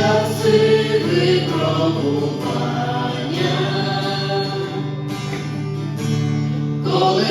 часи випробування, коли.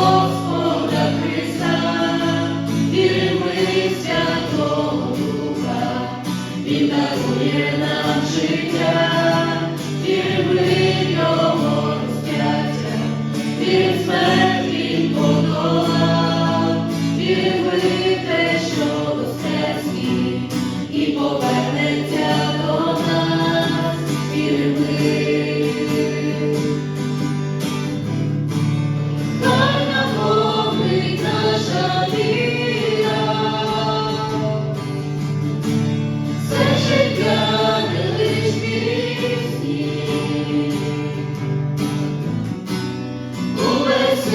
дарує нам життя, і ми його розп'яття, від смерті.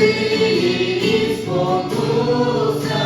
і спокуса.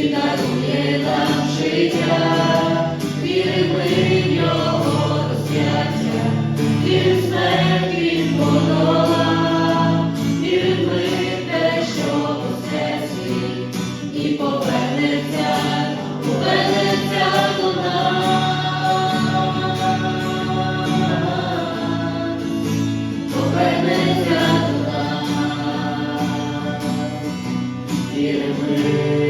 він дарує нам життя, в його розп'яття, він ми те, що у серці, і повернеться, повернеться до нас, до нас, віримо.